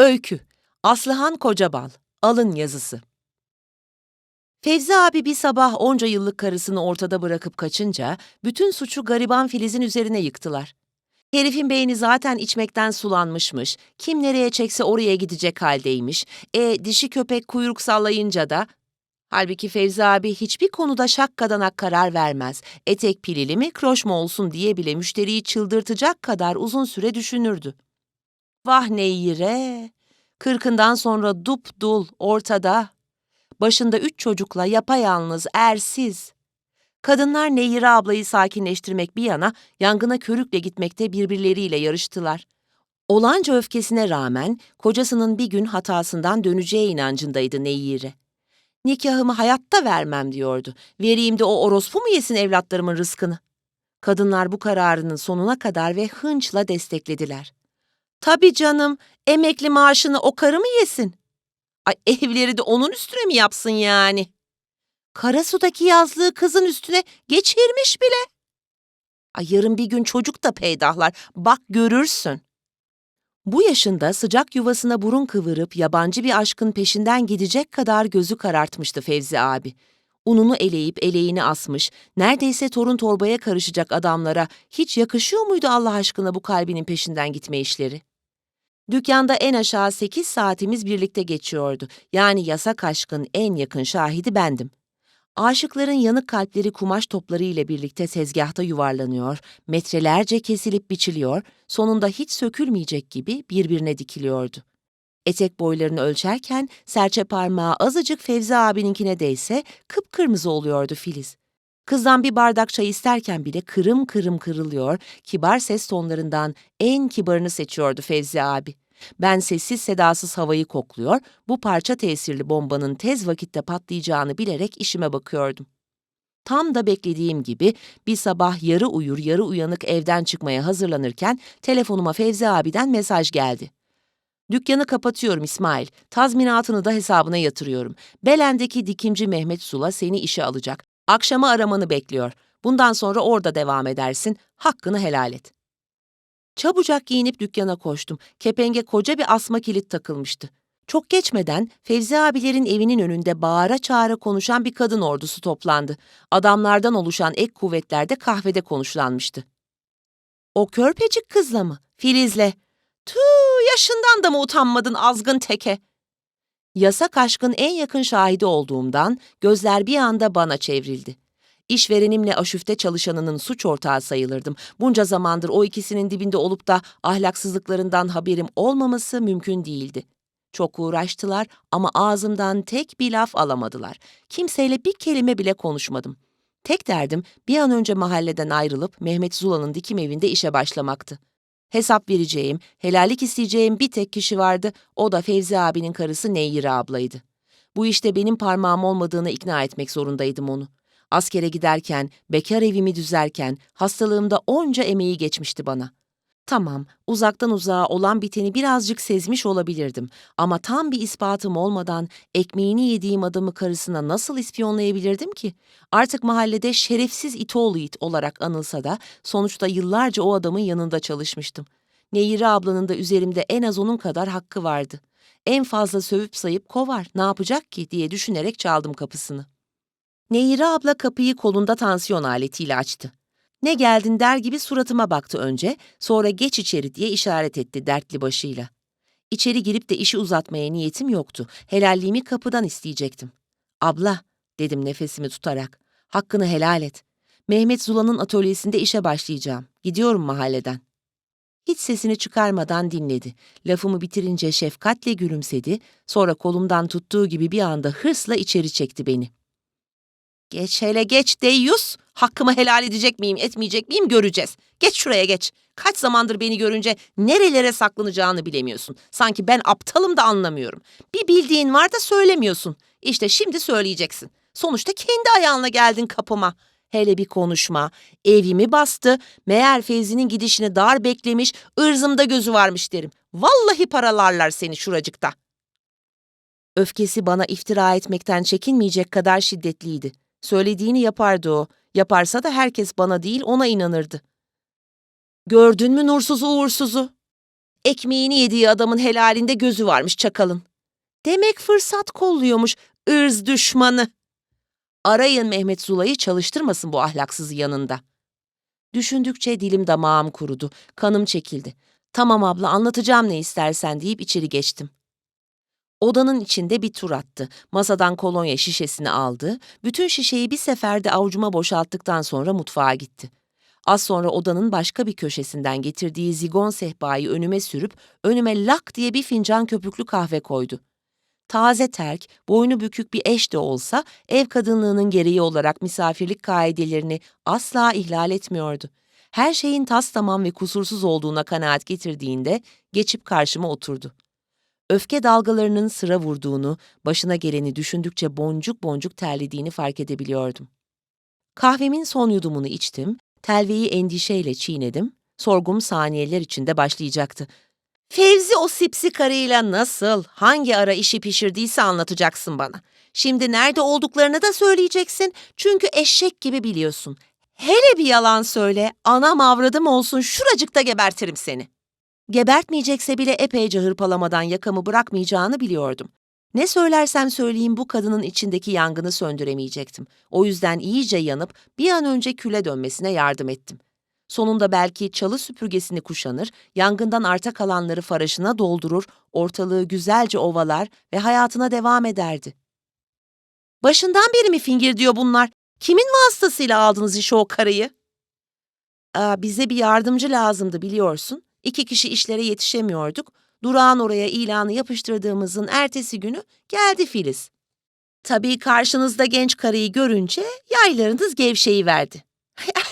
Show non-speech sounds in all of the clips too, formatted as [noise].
Öykü Aslıhan Kocabal Alın yazısı Fevzi abi bir sabah onca yıllık karısını ortada bırakıp kaçınca bütün suçu gariban Filiz'in üzerine yıktılar. Herifin beyni zaten içmekten sulanmışmış, kim nereye çekse oraya gidecek haldeymiş, e dişi köpek kuyruk sallayınca da... Halbuki Fevzi abi hiçbir konuda şakkadanak karar vermez, etek pilili mi kroş mu olsun diye bile müşteriyi çıldırtacak kadar uzun süre düşünürdü. Vah ne iyire! Kırkından sonra dup dul, ortada. Başında üç çocukla yapayalnız, ersiz. Kadınlar Neyire ablayı sakinleştirmek bir yana yangına körükle gitmekte birbirleriyle yarıştılar. Olanca öfkesine rağmen kocasının bir gün hatasından döneceği inancındaydı Neyire. Nikahımı hayatta vermem diyordu. Vereyim de o orospu mu yesin evlatlarımın rızkını? Kadınlar bu kararının sonuna kadar ve hınçla desteklediler. Tabii canım, emekli maaşını o karı mı yesin? Ay [laughs] evleri de onun üstüne mi yapsın yani? Karasu'daki yazlığı kızın üstüne geçirmiş bile. Ay yarın bir gün çocuk da peydahlar, bak görürsün. Bu yaşında sıcak yuvasına burun kıvırıp yabancı bir aşkın peşinden gidecek kadar gözü karartmıştı Fevzi abi. Ununu eleyip eleğini asmış, neredeyse torun torbaya karışacak adamlara hiç yakışıyor muydu Allah aşkına bu kalbinin peşinden gitme işleri? Dükkanda en aşağı sekiz saatimiz birlikte geçiyordu. Yani yasak aşkın en yakın şahidi bendim. Aşıkların yanık kalpleri kumaş topları ile birlikte tezgahta yuvarlanıyor, metrelerce kesilip biçiliyor, sonunda hiç sökülmeyecek gibi birbirine dikiliyordu. Etek boylarını ölçerken serçe parmağı azıcık Fevzi abininkine değse kıpkırmızı oluyordu Filiz. Kızdan bir bardak çay isterken bile kırım kırım kırılıyor, kibar ses tonlarından en kibarını seçiyordu Fevzi abi. Ben sessiz sedasız havayı kokluyor, bu parça tesirli bombanın tez vakitte patlayacağını bilerek işime bakıyordum. Tam da beklediğim gibi bir sabah yarı uyur yarı uyanık evden çıkmaya hazırlanırken telefonuma Fevzi abiden mesaj geldi. Dükkanı kapatıyorum İsmail. Tazminatını da hesabına yatırıyorum. Belen'deki dikimci Mehmet Sula seni işe alacak. Akşama aramanı bekliyor. Bundan sonra orada devam edersin. Hakkını helal et. Çabucak giyinip dükkana koştum. Kepenge koca bir asma kilit takılmıştı. Çok geçmeden Fevzi abilerin evinin önünde bağıra çağıra konuşan bir kadın ordusu toplandı. Adamlardan oluşan ek kuvvetlerde kahvede konuşlanmıştı. O körpecik kızla mı? Filiz'le. Tüh yaşından da mı utanmadın azgın teke? Yasak aşkın en yakın şahidi olduğumdan gözler bir anda bana çevrildi. İşverenimle aşüfte çalışanının suç ortağı sayılırdım. Bunca zamandır o ikisinin dibinde olup da ahlaksızlıklarından haberim olmaması mümkün değildi. Çok uğraştılar ama ağzımdan tek bir laf alamadılar. Kimseyle bir kelime bile konuşmadım. Tek derdim bir an önce mahalleden ayrılıp Mehmet Zula'nın dikim evinde işe başlamaktı. Hesap vereceğim, helallik isteyeceğim bir tek kişi vardı, o da Fevzi abinin karısı Neyire ablaydı. Bu işte benim parmağım olmadığını ikna etmek zorundaydım onu. Askere giderken, bekar evimi düzerken, hastalığımda onca emeği geçmişti bana. Tamam, uzaktan uzağa olan biteni birazcık sezmiş olabilirdim ama tam bir ispatım olmadan ekmeğini yediğim adamı karısına nasıl ispiyonlayabilirdim ki? Artık mahallede şerefsiz itoğlu it olarak anılsa da sonuçta yıllarca o adamın yanında çalışmıştım. Neyire ablanın da üzerimde en az onun kadar hakkı vardı. En fazla sövüp sayıp kovar, ne yapacak ki diye düşünerek çaldım kapısını. Neyire abla kapıyı kolunda tansiyon aletiyle açtı. Ne geldin der gibi suratıma baktı önce, sonra geç içeri diye işaret etti dertli başıyla. İçeri girip de işi uzatmaya niyetim yoktu. Helalliğimi kapıdan isteyecektim. Abla, dedim nefesimi tutarak, hakkını helal et. Mehmet Zula'nın atölyesinde işe başlayacağım. Gidiyorum mahalleden. Hiç sesini çıkarmadan dinledi. Lafımı bitirince şefkatle gülümsedi, sonra kolumdan tuttuğu gibi bir anda hırsla içeri çekti beni. Geç hele geç deyyus. Hakkımı helal edecek miyim, etmeyecek miyim göreceğiz. Geç şuraya geç. Kaç zamandır beni görünce nerelere saklanacağını bilemiyorsun. Sanki ben aptalım da anlamıyorum. Bir bildiğin var da söylemiyorsun. İşte şimdi söyleyeceksin. Sonuçta kendi ayağınla geldin kapıma. Hele bir konuşma. Evimi bastı. Meğer Feyzi'nin gidişini dar beklemiş, ırzımda gözü varmış derim. Vallahi paralarlar seni şuracıkta. Öfkesi bana iftira etmekten çekinmeyecek kadar şiddetliydi. Söylediğini yapardı o. Yaparsa da herkes bana değil ona inanırdı. Gördün mü nursuzu uğursuzu? Ekmeğini yediği adamın helalinde gözü varmış çakalın. Demek fırsat kolluyormuş ırz düşmanı. Arayın Mehmet Zula'yı çalıştırmasın bu ahlaksız yanında. Düşündükçe dilim damağım kurudu, kanım çekildi. Tamam abla anlatacağım ne istersen deyip içeri geçtim. Odanın içinde bir tur attı. Masadan kolonya şişesini aldı. Bütün şişeyi bir seferde avucuma boşalttıktan sonra mutfağa gitti. Az sonra odanın başka bir köşesinden getirdiği zigon sehpayı önüme sürüp önüme lak diye bir fincan köpüklü kahve koydu. Taze terk, boynu bükük bir eş de olsa ev kadınlığının gereği olarak misafirlik kaidelerini asla ihlal etmiyordu. Her şeyin tas tamam ve kusursuz olduğuna kanaat getirdiğinde geçip karşıma oturdu. Öfke dalgalarının sıra vurduğunu, başına geleni düşündükçe boncuk boncuk terlediğini fark edebiliyordum. Kahvemin son yudumunu içtim, telveyi endişeyle çiğnedim, sorgum saniyeler içinde başlayacaktı. Fevzi o sipsi karıyla nasıl, hangi ara işi pişirdiyse anlatacaksın bana. Şimdi nerede olduklarını da söyleyeceksin çünkü eşek gibi biliyorsun. Hele bir yalan söyle, anam avradım olsun şuracıkta gebertirim seni. Gebertmeyecekse bile epeyce hırpalamadan yakamı bırakmayacağını biliyordum. Ne söylersem söyleyeyim bu kadının içindeki yangını söndüremeyecektim. O yüzden iyice yanıp bir an önce küle dönmesine yardım ettim. Sonunda belki çalı süpürgesini kuşanır, yangından arta kalanları faraşına doldurur, ortalığı güzelce ovalar ve hayatına devam ederdi. Başından beri mi fingir diyor bunlar? Kimin vasıtasıyla aldınız işe o karıyı? Aa, bize bir yardımcı lazımdı biliyorsun. İki kişi işlere yetişemiyorduk. Durağın oraya ilanı yapıştırdığımızın ertesi günü geldi Filiz. Tabii karşınızda genç karıyı görünce yaylarınız gevşeyi verdi.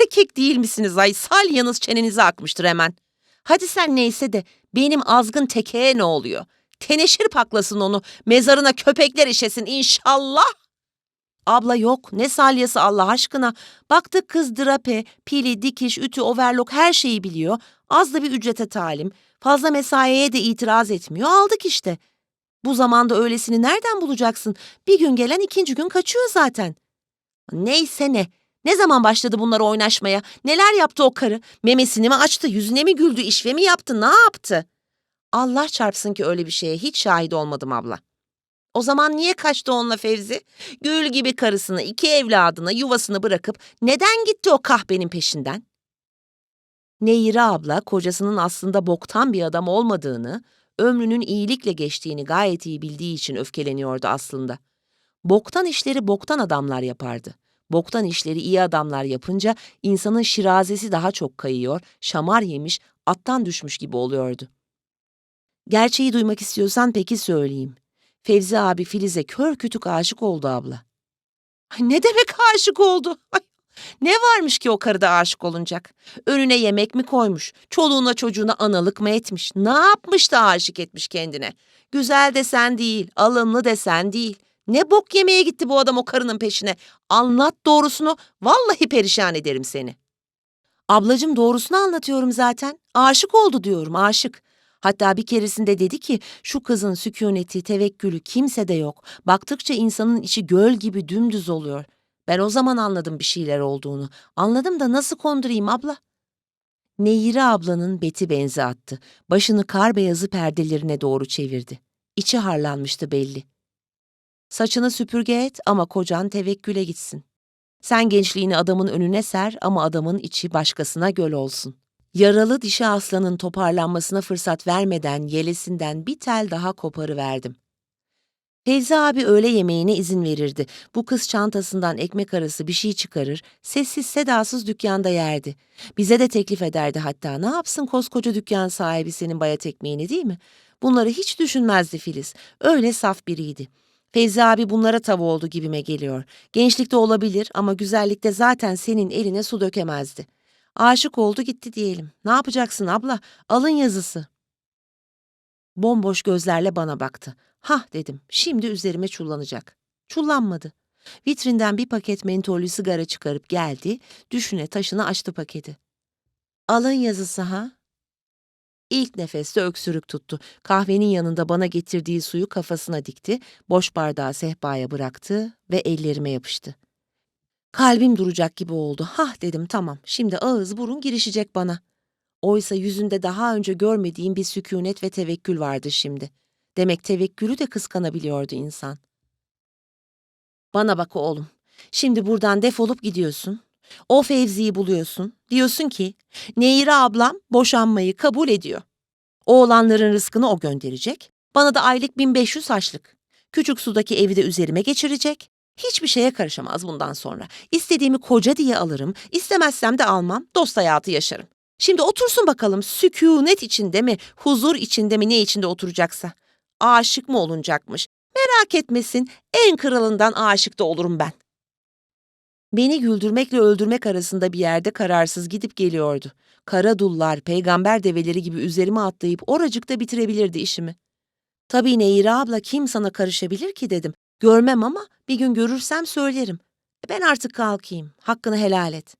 Erkek değil misiniz ay salyanız çenenize akmıştır hemen. Hadi sen neyse de benim azgın tekeye ne oluyor? Teneşir paklasın onu, mezarına köpekler işesin inşallah. Abla yok, ne salyası Allah aşkına. Baktık kız drape, pili, dikiş, ütü, overlock her şeyi biliyor. Az da bir ücrete talim. Fazla mesaiye de itiraz etmiyor. Aldık işte. Bu zamanda öylesini nereden bulacaksın? Bir gün gelen ikinci gün kaçıyor zaten. Neyse ne. Ne zaman başladı bunlar oynaşmaya? Neler yaptı o karı? Memesini mi açtı, yüzüne mi güldü, işve mi yaptı, ne yaptı? Allah çarpsın ki öyle bir şeye hiç şahit olmadım abla. O zaman niye kaçtı onunla Fevzi? Gül gibi karısını, iki evladını, yuvasını bırakıp neden gitti o kahvenin peşinden? Neyire abla kocasının aslında boktan bir adam olmadığını, ömrünün iyilikle geçtiğini gayet iyi bildiği için öfkeleniyordu aslında. Boktan işleri boktan adamlar yapardı. Boktan işleri iyi adamlar yapınca insanın şirazesi daha çok kayıyor, şamar yemiş, attan düşmüş gibi oluyordu. Gerçeği duymak istiyorsan peki söyleyeyim. Fevzi abi Filiz'e kör kütük aşık oldu abla. Ay ne demek aşık oldu? Ay, ne varmış ki o karıda aşık olunacak? Önüne yemek mi koymuş? Çoluğuna çocuğuna analık mı etmiş? Ne yapmış da aşık etmiş kendine? Güzel desen değil, alımlı desen değil. Ne bok yemeye gitti bu adam o karının peşine? Anlat doğrusunu, vallahi perişan ederim seni. Ablacım doğrusunu anlatıyorum zaten. Aşık oldu diyorum, aşık. Hatta bir keresinde dedi ki şu kızın sükuneti, tevekkülü kimsede yok. Baktıkça insanın içi göl gibi dümdüz oluyor. Ben o zaman anladım bir şeyler olduğunu. Anladım da nasıl kondurayım abla? Neyire ablanın beti benzi attı. Başını kar beyazı perdelerine doğru çevirdi. İçi harlanmıştı belli. Saçını süpürge et ama kocan tevekküle gitsin. Sen gençliğini adamın önüne ser ama adamın içi başkasına göl olsun. Yaralı dişi aslanın toparlanmasına fırsat vermeden yelesinden bir tel daha koparıverdim. Fevzi abi öğle yemeğine izin verirdi. Bu kız çantasından ekmek arası bir şey çıkarır, sessiz sedasız dükkanda yerdi. Bize de teklif ederdi hatta. Ne yapsın koskoca dükkan sahibi senin bayat ekmeğini değil mi? Bunları hiç düşünmezdi Filiz. Öyle saf biriydi. Fevzi abi bunlara tav oldu gibime geliyor. Gençlikte olabilir ama güzellikte zaten senin eline su dökemezdi. Aşık oldu gitti diyelim. Ne yapacaksın abla? Alın yazısı. Bomboş gözlerle bana baktı. Hah dedim. Şimdi üzerime çullanacak. Çullanmadı. Vitrinden bir paket mentollü sigara çıkarıp geldi. Düşüne taşını açtı paketi. Alın yazısı ha? İlk nefeste öksürük tuttu. Kahvenin yanında bana getirdiği suyu kafasına dikti. Boş bardağı sehpaya bıraktı ve ellerime yapıştı. Kalbim duracak gibi oldu. Hah dedim tamam. Şimdi ağız burun girişecek bana. Oysa yüzünde daha önce görmediğim bir sükunet ve tevekkül vardı şimdi. Demek tevekkülü de kıskanabiliyordu insan. Bana bak oğlum. Şimdi buradan defolup gidiyorsun. O Fevzi'yi buluyorsun. Diyorsun ki, Nehire ablam boşanmayı kabul ediyor. Oğlanların rızkını o gönderecek. Bana da aylık 1500 haçlık. Küçük sudaki evi de üzerime geçirecek. Hiçbir şeye karışamaz bundan sonra. İstediğimi koca diye alırım, istemezsem de almam, dost hayatı yaşarım. Şimdi otursun bakalım sükunet içinde mi, huzur içinde mi ne içinde oturacaksa. Aşık mı olunacakmış? Merak etmesin, en kralından aşık da olurum ben. Beni güldürmekle öldürmek arasında bir yerde kararsız gidip geliyordu. Kara dullar, peygamber develeri gibi üzerime atlayıp oracıkta bitirebilirdi işimi. Tabii Nehire abla kim sana karışabilir ki dedim. Görmem ama bir gün görürsem söylerim. E, Ben artık kalkayım. Hakkını helal et.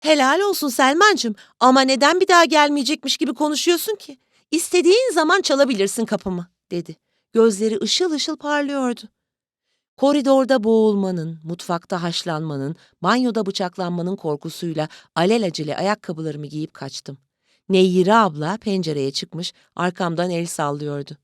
Helal olsun Selmancığım ama neden bir daha gelmeyecekmiş gibi konuşuyorsun ki? İstediğin zaman çalabilirsin kapımı, dedi. Gözleri ışıl ışıl parlıyordu. Koridorda boğulmanın, mutfakta haşlanmanın, banyoda bıçaklanmanın korkusuyla alelacele ayakkabılarımı giyip kaçtım. Neyire abla pencereye çıkmış, arkamdan el sallıyordu.